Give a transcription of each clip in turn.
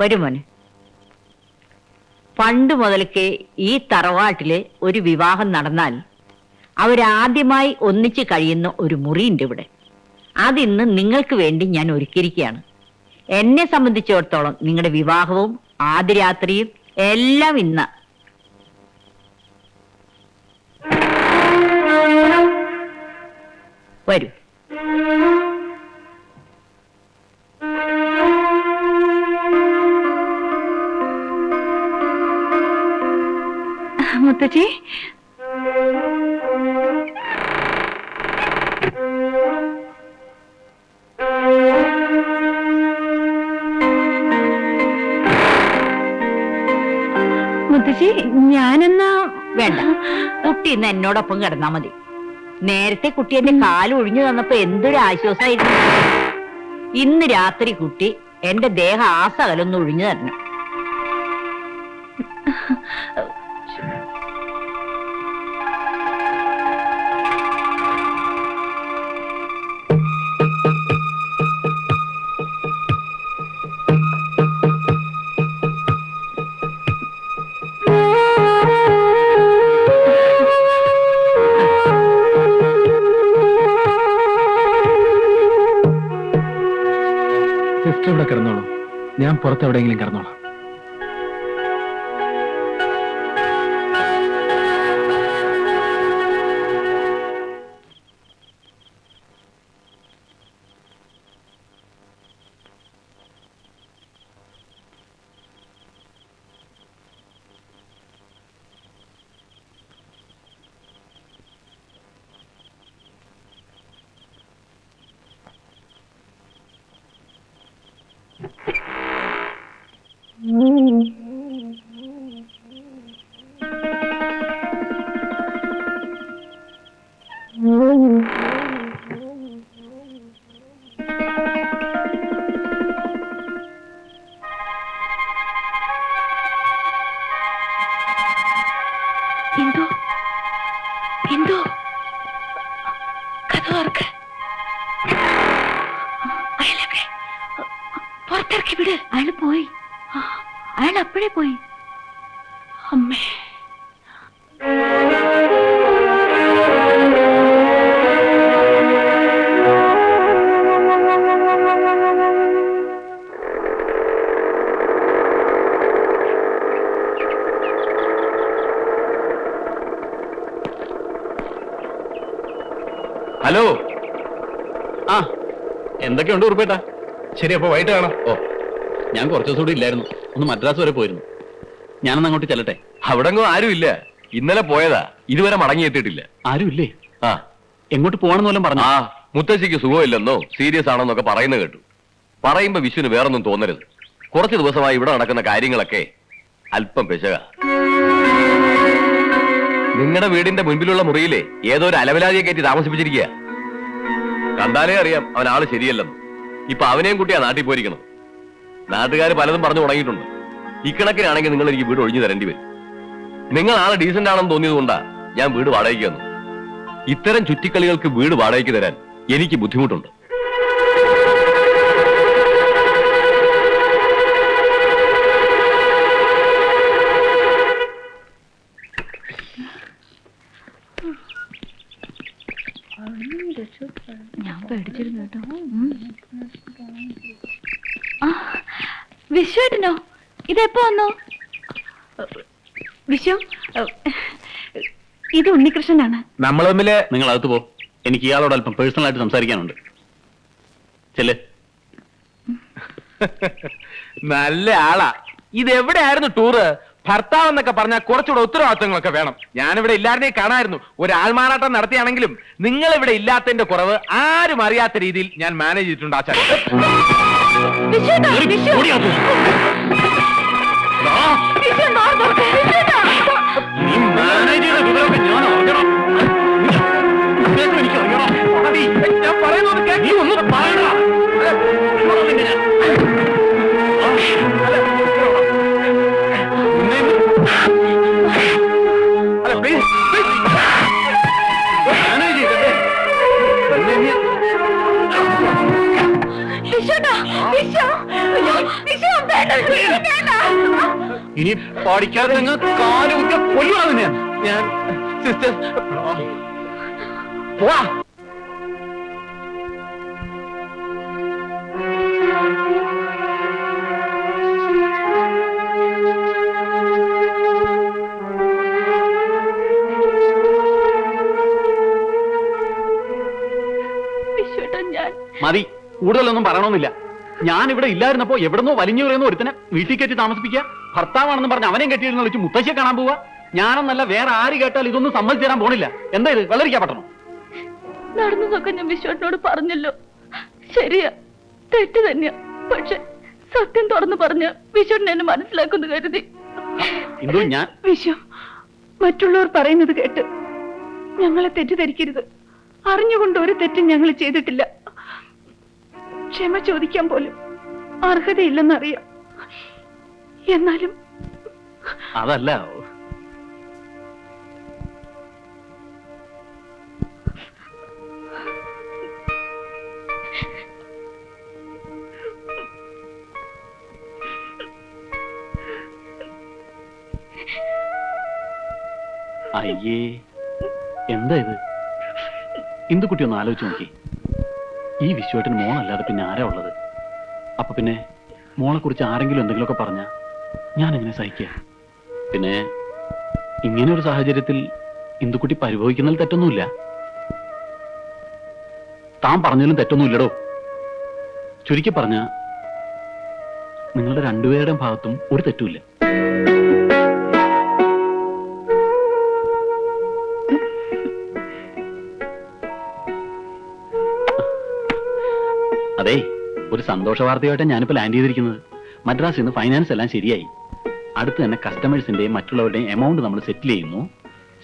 വരും മോനെ. പണ്ട് മുതൽക്കേ ഈ തറവാട്ടിൽ ഒരു വിവാഹം നടന്നാൽ അവരാദ്യമായി ഒന്നിച്ച് കഴിയുന്ന ഒരു മുറിയുണ്ട് ഇവിടെ. അതിന്ന് നിങ്ങൾക്ക് വേണ്ടി ഞാൻ ഒരുക്കിയിരിക്കുകയാണ്. എന്നെ സംബന്ധിച്ചിടത്തോളം നിങ്ങളുടെ വിവാഹവും ആദ്യരാത്രിയും എല്ലാം ഇന്ന്. വരൂ. മുത്തച്ഛി മുത്തശ്ശി ഞാനെന്നാ വേണ്ട. കുട്ടി ഇന്ന് എന്നോടൊപ്പം കിടന്നാ മതി. നേരത്തെ കുട്ടി എന്റെ കാൽ ഒഴിഞ്ഞു തന്നപ്പോ എന്തൊരു ആശ്വാസമായിരുന്നു ഇന്ന് രാത്രി കുട്ടി എന്റെ ദേഹ ആസകലൊന്ന് ഒഴിഞ്ഞു തരണം. ഞാൻ പുറത്ത് എവിടെയെങ്കിലും കിടന്നോളാം. എന്തോ? എന്തോ? കഥ ഓർക്ക് അയാളെവിടെ പുറത്തിറക്കി വിട്. അയാൾ പോയി. അയാൾ അപ്പോഴേ പോയി. അമ്മേ. എന്തൊക്കെയുണ്ട് ഉറുപ്പേട്ടാ. ശരി അപ്പൊ വൈകിട്ട് കാണാം. ഓ ഞാൻ കുറച്ചു ദിവസം കൂടി ഇല്ലായിരുന്നു. ഒന്ന് മദ്രാസ് വരെ പോയിരുന്നു. ഞാനൊന്ന് അങ്ങോട്ട് ചെല്ലട്ടെ? അവിടെ ആരും ഇല്ല. ഇന്നലെ പോയതാ. ഇതുവരെ മടങ്ങി മടങ്ങിയെത്തിയിട്ടില്ല ആരുമില്ലേ ആ. എങ്ങോട്ട് പോകണമെന്ന് വല്ലതും പറഞ്ഞു? ആ മുത്തശ്ശിക്ക് സുഖമില്ലെന്നോ സീരിയസ് ആണെന്നൊക്കെ പറയുന്ന കേട്ടു. പറയുമ്പോ വിഷുവിന് വേറൊന്നും തോന്നരുത്. കുറച്ച് ദിവസമായി ഇവിടെ നടക്കുന്ന കാര്യങ്ങളൊക്കെ അല്പം പെശക. നിങ്ങളുടെ വീടിന്റെ മുൻപിലുള്ള മുറിയിലെ ഏതോ ഒരു അലവലാതിയെ കയറ്റി താമസിപ്പിച്ചിരിക്കുക കണ്ടാലേ അറിയാം അവൻ ആൾ ശരിയല്ലെന്ന്. ഇപ്പൊ അവനെയും കുട്ടിയാ നാട്ടിൽ പോയിരിക്കണം. നാട്ടുകാർ പലതും പറഞ്ഞു തുടങ്ങിയിട്ടുണ്ട്. ഇക്കണക്കിനാണെങ്കിൽ നിങ്ങൾ എനിക്ക് വീട് ഒഴിഞ്ഞു തരേണ്ടി വരും. നിങ്ങൾ ആളെ ഡീസന്റ് ആണെന്ന് തോന്നിയത് കൊണ്ടാ ഞാൻ വീട് വാടകയ്ക്ക് വന്നു ഇത്തരം ചുറ്റിക്കളികൾക്ക് വീട് വാടകയ്ക്ക് തരാൻ എനിക്ക് ബുദ്ധിമുട്ടുണ്ട്. ഞാൻ പേടിച്ചിരുന്നു കേട്ടോ. വിശ്വേട്ടനോ ഇതെപ്പോ വന്നു? വിശ്വ ഇത് ഉണ്ണികൃഷ്ണനാണ്. നമ്മൾ തമ്മിൽ നിങ്ങൾ അകത്ത് പോ. എനിക്ക് ഇയാളോട് അല്പം പേഴ്സണൽ ആയിട്ട് സംസാരിക്കാനുണ്ട്. ചെല്ലേ. നല്ല ആളാ. ഇത് എവിടെയായിരുന്നു ടൂറ് ഭർത്താവ് എന്നൊക്കെ പറഞ്ഞാൽ കുറച്ചുകൂടെ ഉത്തരവാദിത്തങ്ങളൊക്കെ വേണം. ഞാനിവിടെ എല്ലാവരുടെയും കാണായിരുന്നു. ഒരു ആൾമാറാട്ടം നടത്തിയാണെങ്കിലും നിങ്ങൾ ഇവിടെ ഇല്ലാത്തതിന്റെ കുറവ് ആരും അറിയാത്ത രീതിയിൽ ഞാൻ മാനേജ് ചെയ്തിട്ടുണ്ട് ആചാര്യ. ഞാൻ പറയുന്നത് കേൾക്ക്. അല്ല, ഇനി പഠിക്കാതെ നിങ്ങൾ കാലും കൊല്ലുവാണ് ഞാൻ ഞാൻ സിസ്റ്റർ പോവാ മതി കൂടുതലൊന്നും പറയണമെന്നില്ല. ഞാൻ ഇവിടെ ഇല്ലായിരുന്നപ്പോ എവിടെന്നോ വലിഞ്ഞു പറയുന്ന ഒരുത്തനെ വീട്ടിൽ കയറ്റി താമസിപ്പിക്കുക. ഭർത്താവാണെന്ന് പറഞ്ഞ് അവനെയും കെട്ടിയിരുന്നു വിളിച്ച് മുത്തശ്ശിയെ കാണാൻ പോവാ? ഞാനെന്നല്ല വേറെ ആര് കേട്ടാൽ ഇതൊന്നും സമ്മതിച്ചു തരാൻ പോണില്ല. എന്താ ഇത്? വെള്ളരിക്കാ പറ്റണം നടന്നതൊക്കെ ഞാൻ വിശ്വനോട് പറഞ്ഞല്ലോ. ശരിയാ തെറ്റ് തന്നെയാ. പക്ഷെ സത്യം തുറന്നു പറഞ്ഞ് വിശ്വൻ എന്നെ മനസ്സിലാക്കുന്നു കരുതി. എന്തോ ഞാൻ? വിശ്വ മറ്റുള്ളവർ പറയുന്നത് കേട്ട് ഞങ്ങളെ തെറ്റിദ്ധരിക്കരുത്. അറിഞ്ഞുകൊണ്ട് ഒരു തെറ്റും ഞങ്ങൾ ചെയ്തിട്ടില്ല. ക്ഷമ ചോദിക്കാൻ പോലും അർഹതയില്ലെന്നറിയാം. എന്നാലും അതല്ല. അയ്യേ എന്താ ഇത്? ഇന്ദുക്കുട്ടി ഒന്ന് ആലോചിച്ച് നോക്കി. ഈ വിശ്വട്ടിന് മോളല്ലാതെ പിന്നെ ആരാ ഉള്ളത്? അപ്പൊ പിന്നെ മോളെ കുറിച്ച് ആരെങ്കിലും എന്തെങ്കിലുമൊക്കെ പറഞ്ഞ? ഞാൻ എങ്ങനെ സഹിക്കുക? പിന്നെ ഇങ്ങനെ ഒരു സാഹചര്യത്തിൽ ഇന്ദുക്കുട്ടി പരിഭവിക്കുന്നതിൽ തെറ്റൊന്നുമില്ല. താൻ പറഞ്ഞതിലും തെറ്റൊന്നുമില്ലടോ. ചുരുക്കി പറഞ്ഞ നിങ്ങളുടെ രണ്ടുപേരുടെയും ഭാഗത്തും ഒരു തെറ്റുമില്ല. അതെ ഒരു സന്തോഷ വാർത്തയായിട്ടാണ് ഞാനിപ്പോ ലാൻഡ് ചെയ്തിരിക്കുന്നത്. മദ്രാസിൽ നിന്ന് ഫൈനാൻസ് എല്ലാം ശരിയായി. അടുത്ത് തന്നെ കസ്റ്റമേഴ്സിന്റെയും മറ്റുള്ളവരുടെയും എമൗണ്ട് നമ്മൾ സെറ്റിൽ ചെയ്യുന്നു.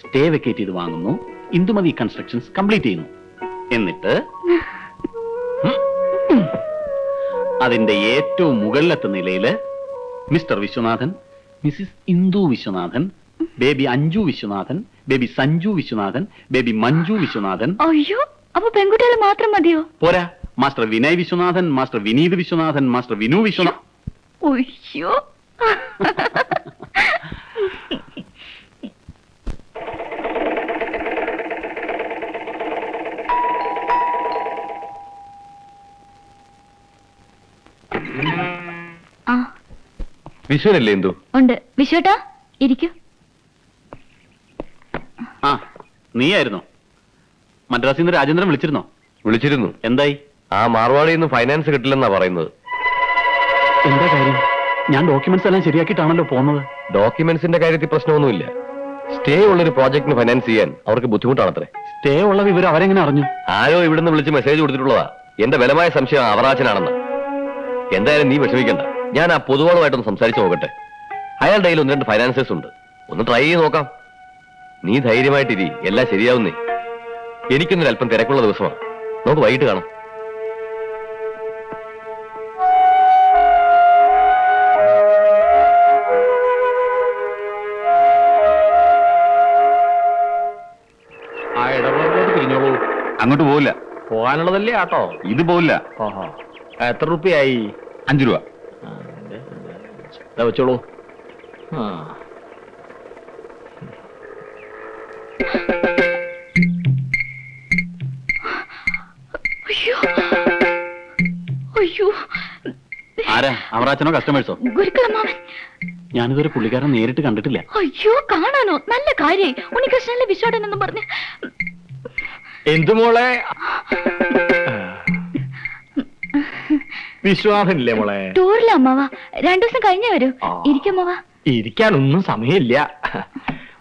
സ്റ്റേ വെക്കേറ്റ് ചെയ്ത് വാങ്ങുന്നു. ഇന്ദുമതി കൺസ്ട്രക്ഷൻസ് കംപ്ലീറ്റ് ചെയ്യുന്നു. എന്നിട്ട് അതിന്റെ ഏറ്റവും മുകളിലത്തെ നിലയിൽ mister Viswanathan Mrs Indu Viswanathan baby Anju Viswanathan baby Sanju Viswanathan baby Manju Viswanathan. അയ്യോ അപ്പൊ പെൺകുട്ടികൾ മാത്രം മതിയോ? പോരാ master Vinay Viswanathan master Vineeth Viswanathan master Vinu Viswanathan അയ്യോ. ആ. വിശ്വനല്ലേ എന്തു? ഉണ്ട്. വിശ്വട്ടാ ഇരിക്കൂ. ആ നീയായിരുന്നോ? മദ്രാസിൽ നിന്ന് രാജേന്ദ്രൻ വിളിച്ചിരുന്നോ? വിളിച്ചിരുന്നു. എന്തായി? ആ മാർവാടിയിൽ നിന്ന് ഫൈനാൻസ് കിട്ടില്ലെന്നാ പറയുന്നത്. എന്താ കാര്യം? ഞാൻ ഡോക്യുമെന്റ്സ് എല്ലാം ശരിയാക്കിയിട്ടാണല്ലോ പോകുന്നത് ഡോക്യുമെന്റ്സിന്റെ കാര്യത്തിൽ പ്രശ്നമൊന്നുമില്ല. സ്റ്റേ ഉള്ളൊരു പ്രോജക്റ്റിന് ഫൈനാൻസ് ചെയ്യാൻ അവർക്ക് ബുദ്ധിമുട്ടാണത്രേ. സ്റ്റേ ഉള്ള വിവരം അവരെങ്ങനെ അറിഞ്ഞു? ആരോ ഇവിടുന്ന് വിളിച്ച് മെസ്സേജ് കൊടുത്തിട്ടുള്ളതാ. എന്റെ ബലമായ സംശയം അവറാച്ചനാണെന്ന്. എന്തായാലും നീ വിഷമിക്കണ്ട. ഞാൻ ആ പൊതുവാളുമായിട്ടൊന്ന് സംസാരിച്ചു നോക്കട്ടെ. അയാളുടെ കയ്യിൽ ഒന്ന് രണ്ട് ഫൈനാൻസേഴ്സ് ഉണ്ട്. ഒന്ന് ട്രൈ ചെയ്ത് നോക്കാം. നീ ധൈര്യമായിട്ടിരി എല്ലാം ശരിയാവുന്നേ. എനിക്കൊന്നൊരു അല്പം തിരക്കുള്ള ദിവസമാണ്. നമുക്ക് വൈകിട്ട് കാണാം. അങ്ങോട്ട് പോവില്ല. പോകാനുള്ളതല്ലേ ആട്ടോ? ഇത് പോവില്ല. ഓഹോ എത്ര റുപ്യായി അഞ്ചു രൂപ. വെച്ചോളൂ. ആ. അയ്യോ. അയ്യോ. ആരാ? അവറാച്ചനോ കസ്റ്റമേഴ്സോ ഗുരുക്കളമ്മാവൻ ഞാനിതൊരു പുള്ളിക്കാരൻ നേരിട്ട് കണ്ടിട്ടില്ല. അയ്യോ കാണാനോ? നല്ല കാര്യായി ഉണ്ണികൃഷ്ണന്റെ വിശ്വാടൻ എന്നും പറഞ്ഞ് എന്തു മോളെ? വിശ്വാസമില്ലേ മോളെ? ടൂറില്ല അമ്മാവ. രണ്ടു ദിവസം കഴിഞ്ഞേ വരൂ. ആ. ഇരിക്കമ്മാവ ഇരിക്കാനൊന്നും സമയമില്ല.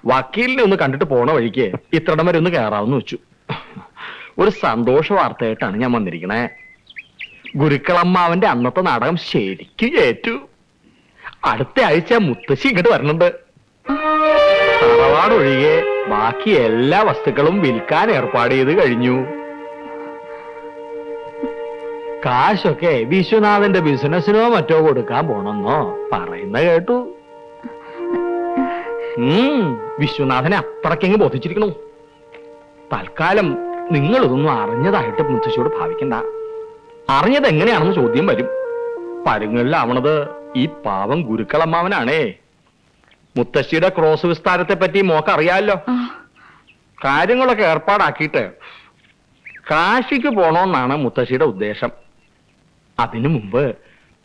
വക്കീലിനെ ഒന്ന് കണ്ടിട്ട് പോണ വഴിക്ക് ഇത്രടം വരെ ഒന്ന് കയറാവുന്ന വെച്ചു. ഒരു സന്തോഷ വാർത്തയായിട്ടാണ് ഞാൻ വന്നിരിക്കണേ. ഗുരുക്കളമ്മാവന്റെ അന്നത്തെ നാടകം ശരിക്കും ഏറ്റു. അടുത്ത ആഴ്ച മുത്തശ്ശി ഇങ്ങോട്ട് വരണുണ്ട്. തറവാട് ഒഴികെ ബാക്കി എല്ലാ വസ്തുക്കളും വിൽക്കാൻ ഏർപ്പാട് ചെയ്ത് കഴിഞ്ഞു. കാശൊക്കെ വിശ്വനാഥന്റെ ബിസിനസ്സിനോ മറ്റോ കൊടുക്കാൻ പോണെന്നോ പറയുന്ന കേട്ടു. വിശ്വനാഥനെ അത്രക്കെങ്ങ് ബോധിച്ചിരിക്കണു. തൽക്കാലം നിങ്ങൾ ഇതൊന്നും അറിഞ്ഞതായിട്ട് മുത്തശ്ശിയോട് ഭാവിക്കണ്ട. അറിഞ്ഞത് എങ്ങനെയാണെന്ന് ചോദ്യം വരും. പരുങ്ങളിലാവണത് ഈ പാവം ഗുരുക്കളമ്മാവനാണേ. മുത്തശ്ശിയുടെ ക്രോസ് വിസ്താരത്തെ പറ്റി മോക്ക് അറിയാലോ കാര്യങ്ങളൊക്കെ ഏർപ്പാടാക്കിയിട്ട് കാശിക്ക് പോണോന്നാണ് മുത്തശ്ശിയുടെ ഉദ്ദേശം. അതിനു മുമ്പ്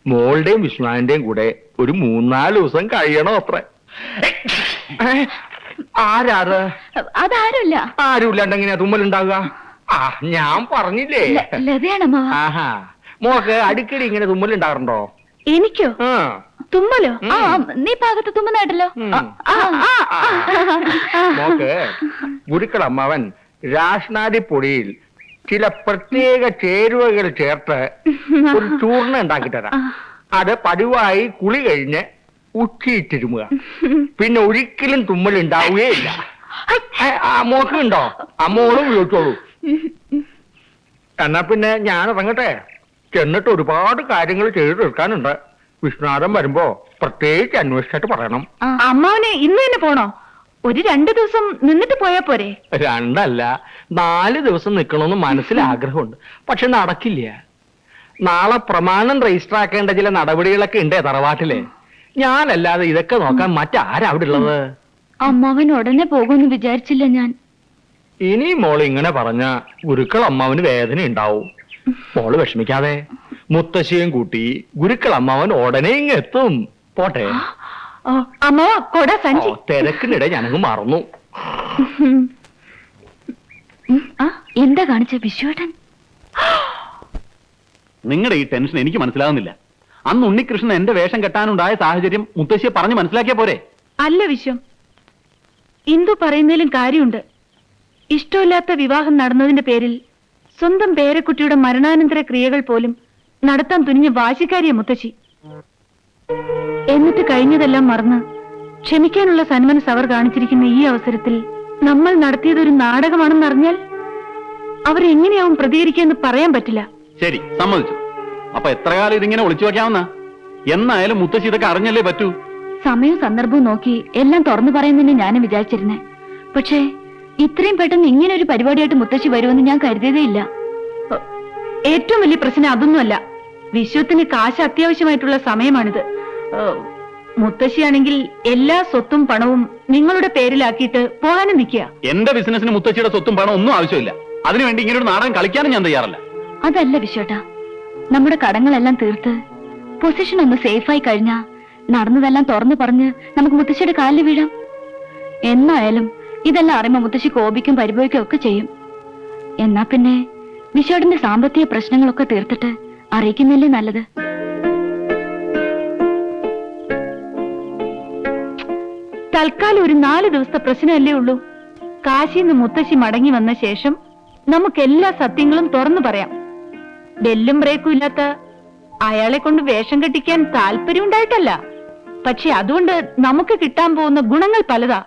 മോളുടെയും വിഷ്ണുവിന്റെയും കൂടെ ഒരു മൂന്നാൽ ദിവസം കഴിയണോ അത്ര. ആരാത്? അതാരുമില്ല. ആരുമില്ലാണ്ടെങ്ങനെയാ തുമ്മലുണ്ടാവുക ആ ഞാൻ പറഞ്ഞില്ലേ? ആഹാ. മോക്ക് അടിക്കടി ഇങ്ങനെ തുമ്മലുണ്ടാകാറുണ്ടോ? എനിക്കോ? ആ. തുമ്മലോ? ആ നീ പാകത്ത് തുമ്മുന്നായിട്ടല്ലോ ഗുരുക്കൾ ആ, ആ, ആ, ആ. മോക്ക് ഗുരുക്കളമ്മാവൻ രാഷ്നാദി പൊടിയിൽ ചില പ്രത്യേക ചേരുവകൾ ചേർത്ത് ഒരു ചൂർണ ഉണ്ടാക്കി തരാം. അത് പതിവായി കുളി കഴിഞ്ഞ് ഉച്ചയിട്ടിരുമുക. പിന്നെ ഒരിക്കലും തുമ്മൽ ഉണ്ടാവുകയില്ല ഉണ്ടോ? അമ്മോളും ഉപയോഗിച്ചോളൂ. എന്നാ പിന്നെ ഞാൻ ഇറങ്ങട്ടെ? ചെന്നിട്ട് ഒരുപാട് കാര്യങ്ങൾ ചെയ്തു തീർക്കാനുണ്ട് വിഷ്ണുനാഥൻ വരുമ്പോ പ്രത്യേകിച്ച് അന്വേഷിച്ചിട്ട് പറയണം. അമ്മാവനെ ഇന്ന് തന്നെ പോണോ? ഒരു രണ്ടു ദിവസം നിന്നിട്ട് പോയാ പോരെ? രണ്ടല്ല നാല് ദിവസം നിക്കണമെന്ന് മനസ്സിൽ ആഗ്രഹമുണ്ട്. പക്ഷെ നടക്കില്ല. നാളെ പ്രമാണം രജിസ്റ്റർ ആക്കേണ്ട ചില നടപടികളൊക്കെ ഉണ്ടേ തറവാട്ടിലെ. ഞാനല്ലാതെ ഇതൊക്കെ നോക്കാൻ മറ്റാരാ അവിടെ ഉള്ളത് അമ്മാവൻ ഉടനെ പോകുമെന്ന് വിചാരിച്ചില്ല ഞാൻ. ഇനി മോൾ ഇങ്ങനെ പറഞ്ഞ ഗുരുക്കൾ അമ്മാവന് വേദന ഉണ്ടാവും മോൾ വിഷമിക്കാതെ. മുത്തശ്ശിയും കൂട്ടി ഗുരുക്കൾ അമ്മാവൻ ഉടനെ ഇങ്ങ് എത്തും. പോട്ടെ. അമ്മ കൊട സഞ്ചി. തിരക്കിനിടെ ഞാനങ്ങ് മറന്നു. ആ എന്താ കാണിച്ച വിശ്വേട്ടൻ? നിങ്ങളുടെ ഈ ടെൻഷൻ എനിക്ക് മനസ്സിലാവുന്നില്ല. അന്ന് ഉണ്ണികൃഷ്ണൻ എന്റെ വേഷം കെട്ടാനുണ്ടായ സാഹചര്യം മുത്തശ്ശിയെ പറഞ്ഞു മനസ്സിലാക്കിയ പോരെ? അല്ല വിശ്വം. ഇന്ദു പറയുന്നതിലും കാര്യമുണ്ട്. ഇഷ്ടമില്ലാത്ത വിവാഹം നടന്നതിന്റെ പേരിൽ സ്വന്തം പേരക്കുട്ടിയുടെ മരണാനന്തര ക്രിയകൾ പോലും നടത്താൻ തുനിഞ്ഞ വാശിക്കാരിയ മുത്തശ്ശി. എന്നിട്ട് കഴിഞ്ഞതെല്ലാം മറന്ന് ക്ഷമിക്കാനുള്ള സന്മനസ് അവർ കാണിച്ചിരിക്കുന്ന ഈ അവസരത്തിൽ നമ്മൾ നടത്തിയതൊരു ഒരു അവർ എങ്ങനെയാവും പ്രതികരിക്കാന്ന് പറയാൻ പറ്റില്ല. ശരി സമ്മതിച്ചു. അപ്പൊ എത്ര കാലം ഇതിങ്ങനെ ഒളിച്ചു വെക്കാവുന്ന? എന്നായാലും മുത്തശ്ശി ഇതൊക്കെ അറിഞ്ഞല്ലേ പറ്റൂ? സമയവും സന്ദർഭവും നോക്കി എല്ലാം തുറന്നു പറയുന്നതിന് ഞാനും വിചാരിച്ചിരുന്നേ. പക്ഷേ ഇത്രയും പെട്ടെന്ന് ഇങ്ങനെ ഒരു പരിപാടിയായിട്ട് മുത്തശ്ശി വരുമെന്ന് ഞാൻ കരുതിയതേ ഇല്ല ഏറ്റവും വലിയ പ്രശ്നം അതൊന്നുമല്ല. വിശ്വത്തിന് കാശ് അത്യാവശ്യമായിട്ടുള്ള സമയമാണിത്. മുത്തശ്ശിയാണെങ്കിൽ എല്ലാ സ്വത്തും പണവും നിങ്ങളുടെ പേരിലാക്കിയിട്ട് പോകാനും നിൽക്കുക. എന്റെ ബിസിനസിന് മുത്തശ്ശിയുടെ സ്വത്തും പണം ഒന്നും ആവശ്യമില്ല. അതിനുവേണ്ടി ഇങ്ങനെ ഒരു നാടകം കളിക്കാനും ഞാൻ തയ്യാറല്ല. അതല്ല വിശ്വട്ട. നമ്മുടെ കടങ്ങളെല്ലാം തീർത്ത് പൊസിഷൻ ഒന്ന് സേഫായി കഴിഞ്ഞാ നടന്നതെല്ലാം തുറന്നു പറഞ്ഞ് നമുക്ക് മുത്തശ്ശിയുടെ കാലിൽ വീഴാം. എന്നായാലും ഇതെല്ലാം അറിയുമ്പോ മുത്തശ്ശി കോപിക്കും പരിഭവിക്കും ഒക്കെ ചെയ്യും. എന്നാ പിന്നെ വിശ്വടിന്റെ സാമ്പത്തിക പ്രശ്നങ്ങളൊക്കെ തീർത്തിട്ട് അറിയിക്കുന്നില്ലേ നല്ലത്? തൽക്കാലം ഒരു നാല് ദിവസത്തെ പ്രശ്നമല്ലേ ഉള്ളൂ. കാശിന്ന് മുത്തശ്ശി മടങ്ങി വന്ന ശേഷം നമുക്ക് എല്ലാ സത്യങ്ങളും തുറന്നു പറയാം. ബെല്ലും ബ്രേക്കും ഇല്ലാത്ത അയാളെ കൊണ്ട് വേഷം കെട്ടിക്കാൻ താല്പര്യം ഉണ്ടായിട്ടല്ല. പക്ഷെ അതുകൊണ്ട് നമുക്ക് കിട്ടാൻ പോകുന്ന ഗുണങ്ങൾ പലതാ.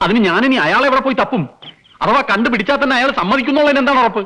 അതിന് ഞാനിനി അയാളെ എവിടെ പോയി തപ്പും? അഥവാ കണ്ടുപിടിച്ചാൽ തന്നെ അയാൾ സമ്മതിക്കുന്നുള്ളതിന് എന്താണ് ഉറപ്പ്?